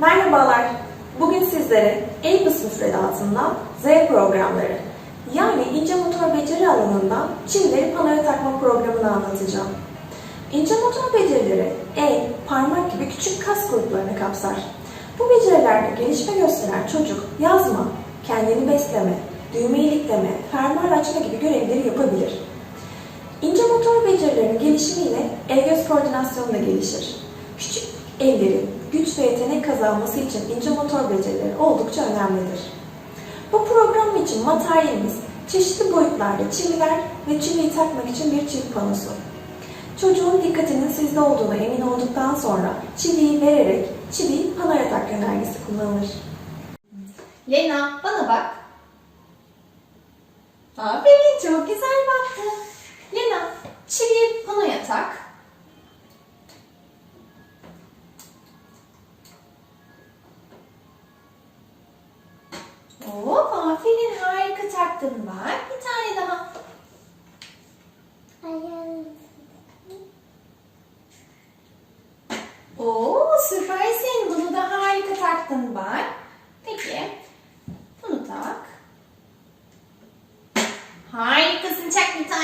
Merhabalar. Bugün sizlere Elbis müfredatından Z programları yani ince motor beceri alanından çimleri panoya takma programını anlatacağım. İnce motor becerileri el, parmak gibi küçük kas gruplarını kapsar. Bu becerilerde gelişme gösteren çocuk yazma, kendini besleme, düğme ilikleme, fermuar açma gibi görevleri yapabilir. İnce motor becerilerinin gelişimiyle el göz koordinasyonu da gelişir. Küçük ellerin güç ve yetenek kazanması için ince motor becerileri oldukça önemlidir. Bu program için materyalimiz çeşitli boyutlarda çiviler ve çiviyi takmak için bir çivi panosu. Çocuğun dikkatinin sizde olduğuna emin olduktan sonra çiviyi vererek çiviyi panoya tak yönergesi kullanılır. Lena bana bak. Aferin çok güzel baktın. Lena çiviyi panoya tak. Aferin harika taktın bak. Bir tane daha. Oo süpersin. Bunu da harika taktın bak. Peki. Bunu tak. Harikasın çak bir tane.